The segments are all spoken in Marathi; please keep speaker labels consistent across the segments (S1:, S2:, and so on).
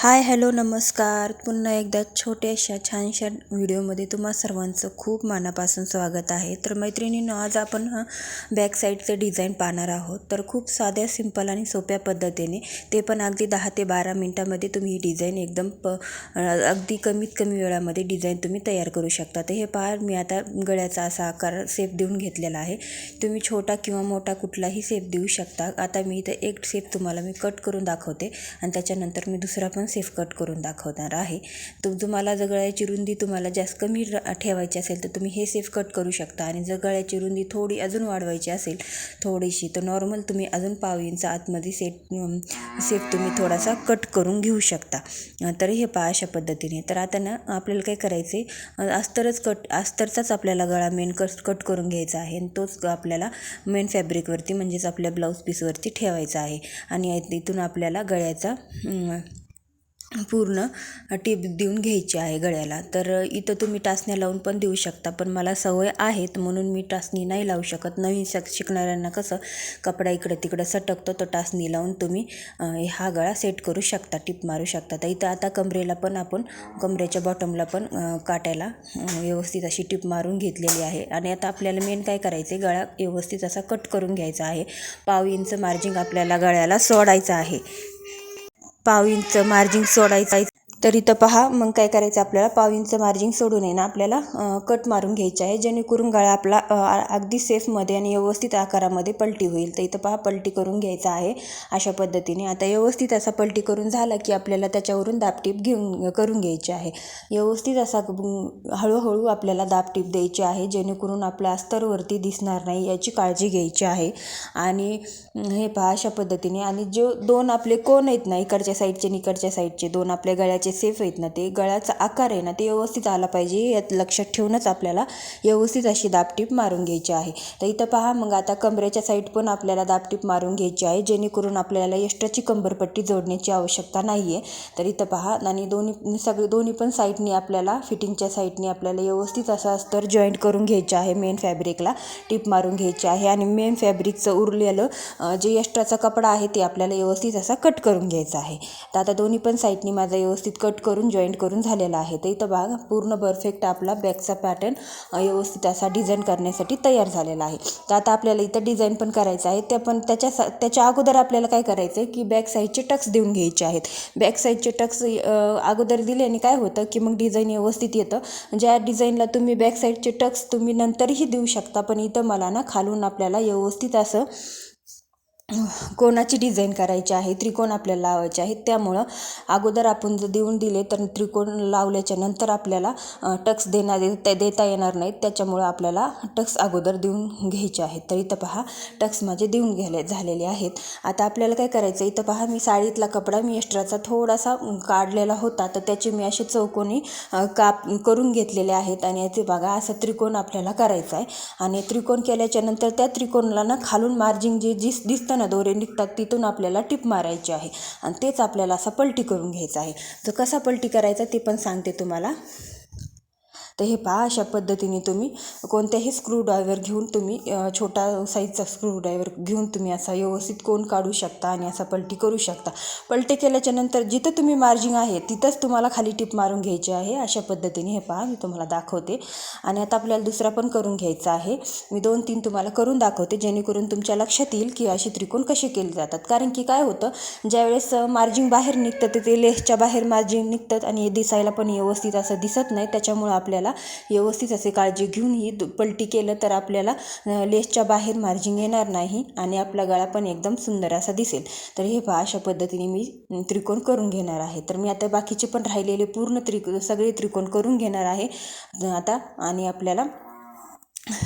S1: हाय हॅलो नमस्कार. पुन्हा एकदा छोट्याशा छानशा व्हिडिओमध्ये तुम्हा सर्वांचं खूप मनापासून स्वागत आहे. तर मैत्रिणीनं आज आपण बॅक साईडचं डिझाईन पाहणार आहोत. तर खूप साध्या सिंपल आणि सोप्या पद्धतीने ते पण अगदी दहा ते बारा मिनटामध्ये तुम्ही ही डिझाईन एकदम प अगदी कमीत कमी वेळामध्ये डिझाईन तुम्ही तयार करू शकता. तर हे पहा मी आता गळ्याचा असा आकार सेप देऊन घेतलेला आहे. तुम्ही छोटा किंवा मोठा कुठलाही सेप देऊ शकता. आता मी इथं एक सेप तुम्हाला मी कट करून दाखवते आणि त्याच्यानंतर मी दुसरा पण सेफ कट करून दाखवणार आहे. तर तुम्हाला जर गळ्याची रुंदी तुम्हाला जास्त कमी ठेवायची असेल तर तुम्ही हे सेफ कट करू शकता. आणि जर गळ्याची रुंदी थोडी अजून वाढवायची असेल थोडीशी तर नॉर्मल तुम्ही अजून पाव इंच आतमध्ये सेट सेफ तुम्ही थोडासा कट करून घेऊ शकता. तर हे पा अशा पद्धतीने. तर आता ना आपल्याला काय करायचं आहे अस्तरच कट अस्तरचाच आपल्याला गळा मेन कट कट करून घ्यायचा आहे. आणि तोच आपल्याला मेन फॅब्रिकवरती म्हणजेच आपल्या ब्लाऊज पीसवरती ठेवायचा आहे. आणि इथून आपल्याला गळ्याचा पूर्ण टीप देऊन घ्यायची आहे गळ्याला. तर इथं तुम्ही टाचण्या लावून पण देऊ शकता पण मला सवय आहेत म्हणून मी टाचणी नाही लावू शकत. नवीन शक शिकणाऱ्यांना कसं कपडा इकडं तिकडं सटकतो तो टाचणी लावून तुम्ही हा गळा सेट करू शकता टीप मारू शकता. तर इथं आता कमरेला पण आपण कमरेच्या बॉटमला पण काटायला व्यवस्थित अशी टीप मारून घेतलेली आहे. आणि आता आपल्याला मेन काय करायचं आहे गळा व्यवस्थित असा कट करून घ्यायचा आहे. पाव इंच मार्जिंग आपल्याला गळ्याला सोडायचं आहे. पाव इंच मार्जिन सोडायचं. तर इथं पहा मग काय करायचं आपल्याला? पाव इंच मार्जिन सोडून आहे ना आपल्याला कट मारून घ्यायचे आहे. जेणेकरून गळा आपला अगदी सेफमध्ये आणि व्यवस्थित आकारामध्ये पलटी होईल. तर इथं पहा पलटी करून घ्यायचा आहे अशा पद्धतीने. आता व्यवस्थित असा पलटी करून झाला की आपल्याला त्याच्यावरून दाबटीप घेऊन करून घ्यायची आहे. व्यवस्थित असा हळूहळू आपल्याला दाबटीप द्यायची आहे जेणेकरून आपल्या अस्तरवरती दिसणार नाही याची काळजी घ्यायची आहे. आणि हे पहा अशा पद्धतीने. आणि जो दोन आपले कोण आहेत ना इकडच्या साईडचे इकडच्या साईडचे दोन आपल्या गळ्याचे जे सेफ आहेत ना ते गळ्याचा आकार आहे ना ते व्यवस्थित आला पाहिजे. यात लक्षात ठेवूनच आपल्याला व्यवस्थित अशी दाबटीप मारून घ्यायची आहे. तर इथं पहा मग आता कमरेच्या साईड पण आपल्याला दाबटीप मारून घ्यायची आहे जेणेकरून आपल्याला एक्स्ट्राची कंबरपट्टी जोडण्याची आवश्यकता नाही आहे तर इथं पहा आणि दोन्ही सगळे दोन्ही पण साईडनी आपल्याला फिटिंगच्या साईडनी आपल्याला व्यवस्थित असा अस्तर जॉईंट करून घ्यायचे आहे मेन फॅब्रिकला टीप मारून घ्यायची आहे आणि मेन फॅब्रिकचं उरलेलं जे एक्स्ट्राचा कपडा आहे ते आपल्याला व्यवस्थित असा कट करून घ्यायचा आहे. तर आता दोन्ही पण साईडनी माझा व्यवस्थित कट करून जॉईंट करून झालेला आहे. तर इथं भाग पूर्ण परफेक्ट आपला बॅकचा पॅटर्न व्यवस्थित असा डिझाईन करण्यासाठी तयार झालेला आहे. तर आता आपल्याला इथं डिझाईन पण करायचं आहे. ते पण त्याच्या त्याच्या अगोदर आपल्याला काय करायचं आहे की बॅक साईडचे टक्स देऊन घ्यायचे आहेत. बॅक साईडचे टक्स अगोदर दिल्याने काय होतं की मग डिझाईन व्यवस्थित येतं. ज्या डिझाईनला तुम्ही बॅक साईडचे टक्स तुम्ही नंतरही देऊ शकता पण इथं मला ना खालून आपल्याला व्यवस्थित असं कोणाची डिझाईन करायची आहे त्रिकोण आपल्याला लावायचे आहेत त्यामुळं अगोदर आपण जर देऊन दिले तर त्रिकोण लावल्याच्या नंतर आपल्याला टक्स देणार ते देता येणार नाहीत त्याच्यामुळं आपल्याला टक्स अगोदर देऊन घ्यायचे आहेत. तर इथं पहा टक्स माझे देऊन घ्यायला झालेले आहेत. आता आपल्याला काय करायचं इथं पहा मी साडीतला कपडा मी एक्स्ट्राचा थोडासा काढलेला होता तर त्याचे मी असे चौकोनी काप करून घेतलेले आहेत आणि याचे बघा असं त्रिकोण आपल्याला करायचं आहे आणि त्रिकोण केल्याच्यानंतर त्या त्रिकोणाला ना खालून मार्जिंग जे दिस दिसतं ना दोरे निघतात तिथून आपल्याला टिप मारायची आहे. आणि तेच आपल्याला असा पलटी करून घ्यायचा आहे. तर कसा पलटी करायचा ते पण सांगते तुम्हाला. तर हे पहा अशा पद्धतीने तुम्ही कोणत्याही स्क्रूड्रायव्हर घेऊन तुम्ही छोटा साईजचा स्क्रूड्रायव्हर घेऊन तुम्ही असा व्यवस्थित कोण काढू शकता आणि असा पलटी करू शकता. पलटी केल्याच्यानंतर जिथं तुम्ही मार्जिंग आहे तिथंच तुम्हाला खाली टिप मारून घ्यायची आहे. अशा पद्धतीने हे पहा मी तुम्हाला दाखवते. आणि आता आपल्याला दुसरा पण करून घ्यायचा आहे. मी दोन तीन तुम्हाला करून दाखवते जेणेकरून तुमच्या लक्षात येईल की अशी त्रिकोण कसे केले जातात. कारण की काय होतं ज्यावेळेस मार्जिंग बाहेर निघतं ते लेसच्या बाहेर मार्जिंग निघतात आणि दिसायला पण व्यवस्थित असं दिसत नाही. त्याच्यामुळं आपल्याला व्यवस्थित असे काळजी घेऊन ही पलटी केलं तर आपल्याला लेसच्या बाहेर मार्जिंग येणार नाही आणि आपला गळा पण एकदम सुंदर असा दिसेल. तर हे पहा अशा पद्धतीने मी त्रिकोण करून घेणार आहे. तर मी आता बाकीचे पण राहिलेले पूर्ण त्रिको सगळे त्रिकोण करून घेणार आहे. आता आणि आपल्याला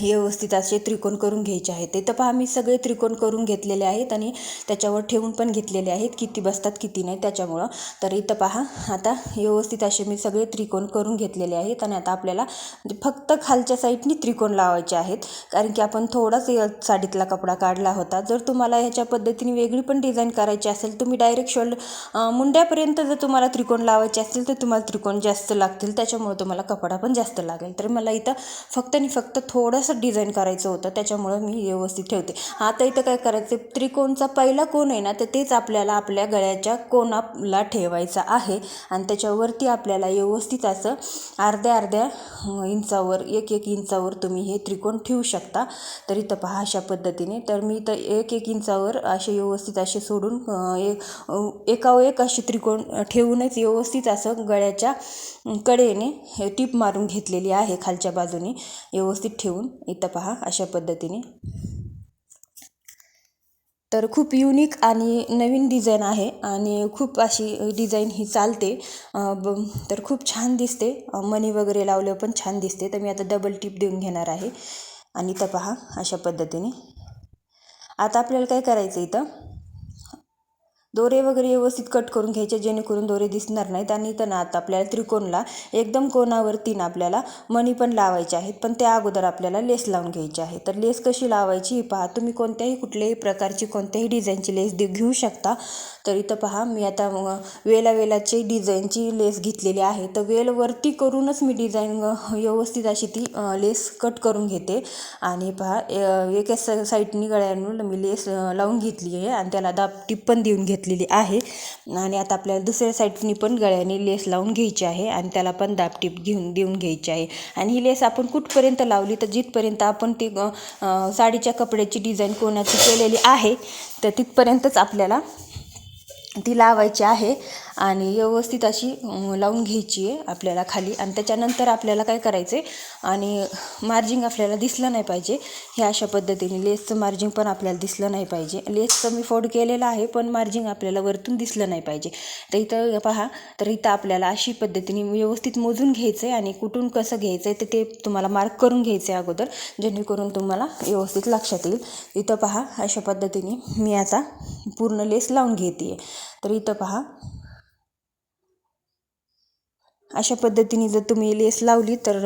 S1: व्यवस्थित असे त्रिकोण करून घ्यायचे आहेत. ते तर पहा मी सगळे त्रिकोण करून घेतलेले आहेत आणि त्याच्यावर ठेवून पण घेतलेले आहेत. किती बसतात किती नाही त्याच्यामुळं. तर इथं पहा आता व्यवस्थित असे मी सगळे त्रिकोण करून घेतलेले आहेत आणि आता आपल्याला म्हणजे फक्त खालच्या साईडनी त्रिकोण लावायचे आहेत. कारण की आपण थोडाच साडीतला कपडा काढला होता. जर तुम्हाला ह्याच्या पद्धतीने वेगळी पण डिझाईन करायची असेल तुम्ही डायरेक्ट शोल्डर मुंड्यापर्यंत जर तुम्हाला त्रिकोण लावायचे असेल तर तुम्हाला त्रिकोण जास्त लागतील. त्याच्यामुळे तुम्हाला कपडा पण जास्त लागेल. तर मला इथं फक्त आणि फक्त थोडं थोडंसं डिझाईन करायचं होतं त्याच्यामुळं मी व्यवस्थित ठेवते. आता इथं काय करायचं त्रिकोणचा पहिला कोण आहे ना तर तेच आपल्याला आपल्या गळ्याच्या कोणाला ठेवायचा आहे. आणि त्याच्यावरती आपल्याला व्यवस्थित असं अर्ध्या अर्ध्या इंचावर एक एक इंचावर तुम्ही हे त्रिकोण ठेवू शकता. तर इथं पहा अशा पद्धतीने. तर मी इथं एक एक इंचावर असे व्यवस्थित असे सोडून एक एकावर एक असे त्रिकोण ठेवूनच व्यवस्थित असं गळ्याच्या कडेने हे टीप मारून घेतलेली आहे खालच्या बाजूने. व्यवस्थित ठेवून इथं पहा अशा पद्धतीने. तर खूप युनिक आणि नवीन डिझाईन आहे आणि खूप अशी डिझाईन ही चालते. ब तर खूप छान दिसते. मनी वगैरे लावलं पण छान दिसते. तर मी आता डबल टिप देऊन घेणार आहे. आणि इथं पहा अशा पद्धतीने. आता आपल्याला काय करायचं इथं? दोरे वगैरे व्यवस्थित कट करून घ्यायचे जेणेकरून दोरे दिसणार नाहीत आणि इथं ना आता आपल्याला त्रिकोणला एकदम कोणावरती ना आपल्याला मणी पण लावायचे आहेत पण त्या अगोदर आपल्याला लेस लावून घ्यायची आहे तर लेस कशी लावायची ही पहा तुम्ही कोणत्याही कुठल्याही प्रकारची कोणत्याही डिझाईनची लेस दे घेऊ शकता. तर इथं पहा मी आता वेला वेलाची डिझाईनची लेस घेतलेली आहे. तर वेलवरती करूनच मी डिझाईन व्यवस्थित अशी ती लेस कट करून घेते. आणि पहा एका साईडनी गळ्यांवर मी लेस लावून घेतली आहे आणि त्याला दाब टिप पण देऊन घेतलेली आहे. आणि आता आपल्याला दुसऱ्या साईडनी पण गळ्याने लेस लावून घ्यायची आहे आणि त्याला पण दाबटीप घेऊन देऊन घ्यायची आहे. आणि ही लेस आपण कुठपर्यंत लावली तर जिथपर्यंत आपण ती साडीच्या कपड्याची डिझाईन कोणाची केलेली आहे तर तिथपर्यंतच आपल्याला ती लावायची आहे. आणि व्यवस्थित अशी लावून घ्यायची आहे आपल्याला खाली. आणि त्याच्यानंतर आपल्याला काय करायचं आहे आणि मार्जिंग आपल्याला दिसलं नाही पाहिजे. हे अशा पद्धतीने लेसचं मार्जिंग पण आपल्याला दिसलं नाही पाहिजे. लेसचं मी फोड केलेलं आहे पण मार्जिंग आपल्याला वरतून दिसलं नाही पाहिजे. तर इथं पहा तर इथं आपल्याला अशी पद्धतीने व्यवस्थित मोजून घ्यायचं आहे आणि कुठून कसं घ्यायचं आहे तर ते तुम्हाला मार्क करून घ्यायचं आहे अगोदर जेणेकरून तुम्हाला व्यवस्थित लक्षात येईल. इथं पहा अशा पद्धतीने मी आता पूर्ण लेस लावून घेते तर इथं पहा अशा पद्धतीने जर तुम्ही लेस लावली तर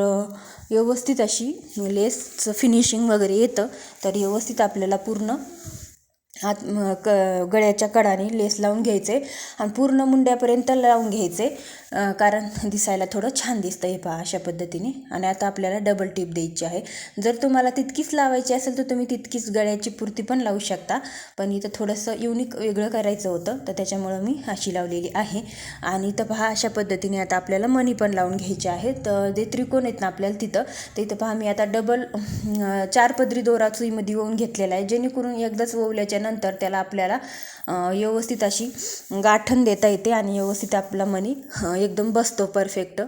S1: व्यवस्थित अशी लेसचं फिनिशिंग वगैरे येतं. तर व्यवस्थित आपल्याला पूर्ण हात क गळ्याच्या कडाने लेस लावून घ्यायचे आणि पूर्ण मुंड्यापर्यंत लावून घ्यायचे. कारण दिसायला थोडं छान दिसतं हे पहा अशा पद्धतीने. आणि आता आपल्याला डबल टिप द्यायची आहे. जर तुम्हाला तितकीच लावायची असेल तर तुम्ही तितकीच गळ्याची पुरती पण लावू शकता. पण इथं थोडंसं युनिक वेगळं करायचं होतं. तर त्याच्यामुळं मी अशी लावलेली आहे. आणि इथं पहा अशा पद्धतीने आता आपल्याला मनी पण लावून घ्यायचे आहेत तर जे त्रिकोण आहेत ना आपल्याला तिथं तर इथं पहा मी आता डबल चार पदरी दोरा चुईमध्ये वळून घेतलेला आहे. जेणेकरून एकदाच ववल्याच्या नंतर त्याला आपल्याला व्यवस्थित अशी गाठण देता येते आणि व्यवस्थित आपला मनी एकदम बसतो परफेक्ट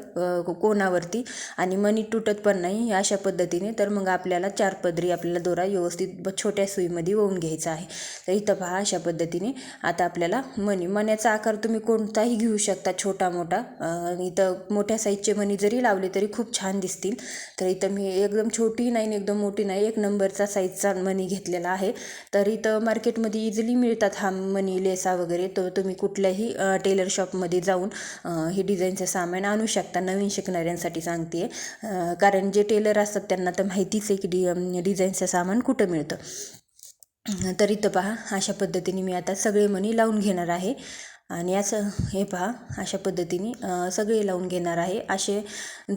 S1: कोणावरती. आणि मनी तुटत पण नाही अशा पद्धतीने. तर मग आपल्याला चार पदरी आपल्याला दोरा व्यवस्थित छोट्या सुईमध्ये वळून घ्यायचा आहे. तर इथं पहा अशा पद्धतीने आता आपल्याला मनी मण्याचा आकार तुम्ही कोणताही घेऊ शकता छोटा मोठा. इथं मोठ्या साईजचे मनी जरी लावले तरी खूप छान दिसतील. तर इथं मी एकदम छोटी नाही एकदम मोठी नाही एक नंबरचा साईजचा मनी घेतलेला आहे. तर इथं मार्केटमध्ये इझिली मिळतात हा मनी लेसा वगैरे तर तुम्ही कुठल्याही टेलर शॉपमध्ये जाऊन हे डिझाईनचं सामान आणू शकता नवीन शिकणाऱ्यांसाठी सांगते कारण जे टेलर असतात त्यांना तर माहितीच आहे की डि डिझाईनचं सामान कुठं मिळतं. तर इथं पहा अशा पद्धतीने मी आता सगळे मनी लावून घेणार आहे. आणि असं हे पहा अशा पद्धतीने सगळे लावून घेणार आहे. असे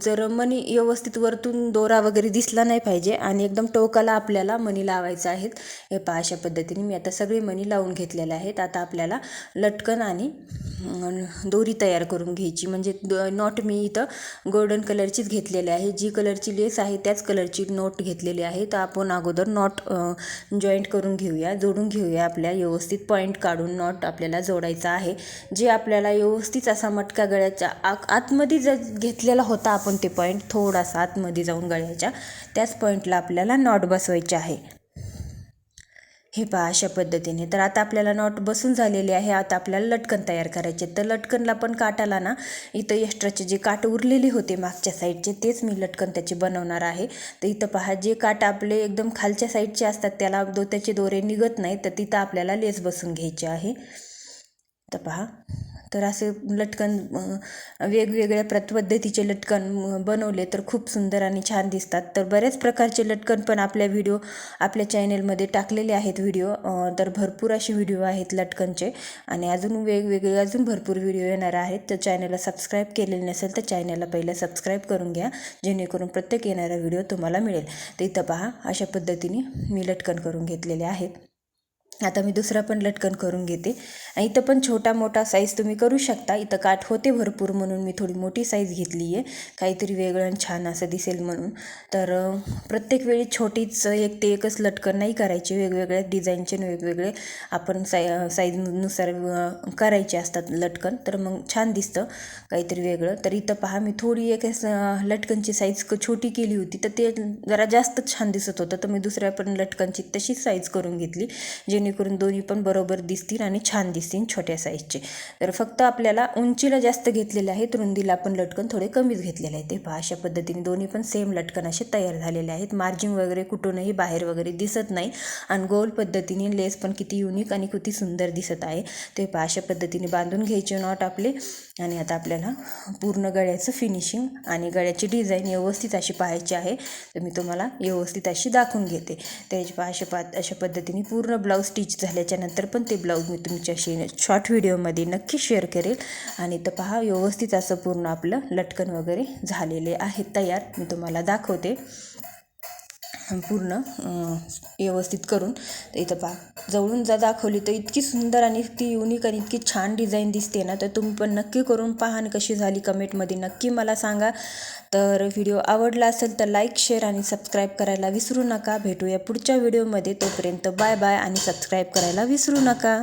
S1: जर मणी व्यवस्थित वरतून दोरा वगैरे दिसला नाही पाहिजे आणि एकदम टोकाला आपल्याला मणी लावायचं आहेत हे पहा अशा पद्धतीने मी आता सगळे मनी लावून घेतलेले आहेत. आता आपल्याला लटकन आणि दोरी तयार करून घ्यायची. म्हणजे नॉट मी इथं गोल्डन कलरचीच घेतलेली आहे. जी कलरची लेस आहे त्याच कलरची नोट घेतलेली आहे. तर आपण अगोदर नॉट जॉईंट करून घेऊया जोडून घेऊया आपल्या. व्यवस्थित पॉईंट काढून नॉट आपल्याला जोडायचा आहे. जे आपल्याला व्यवस्थित असा मटका गळ्याच्या आ आतमध्ये जर घेतलेला होता आपण ते पॉईंट थोडासा आतमध्ये जाऊन गळ्याच्या त्याच पॉईंटला आपल्याला नॉट बसवायचे आहे. हे पहा अशा पद्धतीने. तर आता आपल्याला नॉट बसून झालेले आहे. आता आपल्याला लटकन तयार करायचे तर लटकनला पण काटाला ना इथं एक्स्ट्राचे जे काट उरलेले होते मागच्या साईडचे तेच मी लटकन त्याचे बनवणार आहे. तर इथं पहा जे काट आपले एकदम खालच्या साईडचे असतात त्याला दो त्याचे दोरे निघत नाही तर तिथं आपल्याला लेस बसून घ्यायचे आहे. तर पहा. तर असे लटकन वेगवेगळ्या प्रत पद्धतीचे लटकन बनवले तर खूप सुंदर आणि छान दिसतात. तर बऱ्याच प्रकारचे लटकन पण आपल्या व्हिडिओ आपल्या चॅनेलमध्ये टाकलेले आहेत व्हिडिओ तर भरपूर असे व्हिडिओ आहेत लटकनचे. आणि अजून वेगवेगळे अजून भरपूर व्हिडिओ येणार आहेत. तर चॅनलला सबस्क्राईब केलेले नसेल तर चॅनलला पहिलं सबस्क्राईब करून घ्या. जेणेकरून प्रत्येक येणारा व्हिडिओ तुम्हाला मिळेल. तर इथं पहा अशा पद्धतीने मी लटकन करून घेतलेले आहेत. आता मी दुसरा पण लटकन करून घेते. इथं पण छोटा मोठा साईज तुम्ही करू शकता. इथं काठ होते भरपूर म्हणून मी थोडी मोठी साईज घेतली आहे काहीतरी वेगळं आणि छान असं दिसेल म्हणून. तर प्रत्येक वेळी छोटीच एक ते एकच लटकन नाही करायची. वेगवेगळ्या डिझाईनचे वेगवेगळे आपण साई साईजनुसार करायचे असतात लटकन. तर मग छान दिसतं काहीतरी वेगळं. तर इथं पहा मी थोडी एक लटकनची साईज क- छोटी केली होती. तर ते जरा जास्त छान दिसत होतं. तर मी दुसऱ्या पण लटकनची तशीच साईज करून घेतली. जेणेकरून दोन्ही पण बरोबर दिसतील आणि छान दिसतील छोट्या साईजचे तर फक्त आपल्याला उंचीला जास्त घेतलेले आहेत रुंदीला आपण लटकन थोडे कमीच घेतलेले आहेत. ते पहा अशा पद्धतीने दोन्ही पण सेम लटकन असे तयार झालेले आहेत. मार्जिन वगैरे कुठूनही बाहेर वगैरे दिसत नाही. आणि गोल पद्धतीने लेस पण किती युनिक आणि किती सुंदर दिसत आहे. ते पहा अशा पद्धतीने बांधून घ्यायचे नॉट आपले. आणि आता आपल्याला पूर्ण गळ्याचं फिनिशिंग आणि गळ्याची डिझाईन व्यवस्थित अशी पाहायची आहे. तर मी तुम्हाला व्यवस्थित अशी दाखवून घेते. त्याची पहा अशा पा अशा पद्धतीने पूर्ण ब्लाऊज स्टिच झाल्याच्यानंतर पण ते ब्लाऊज मी तुमच्याशी शॉर्ट व्हिडिओमध्ये नक्की शेअर करेल. आणि तर पहा व्यवस्थित असं पूर्ण आपलं लटकन वगैरे झालेले आहेत तयार. मी तुम्हाला दाखवते. पूर्ण व्यवस्थित करून तर इथं पहा. जवळून जर दाखवली तर इतकी सुंदर आणि इतकी युनिक आणि इतकी छान डिझाईन दिसते ना तर तुम्ही पण नक्की करून पहा आणि कशी झाली कमेंटमध्ये नक्की मला सांगा. तर व्हिडिओ आवडला असेल तर लाईक शेअर आणि सबस्क्राईब करायला विसरू नका. भेटूया पुढच्या व्हिडिओमध्ये तोपर्यंत बाय बाय आणि सबस्क्राईब करायला विसरू नका.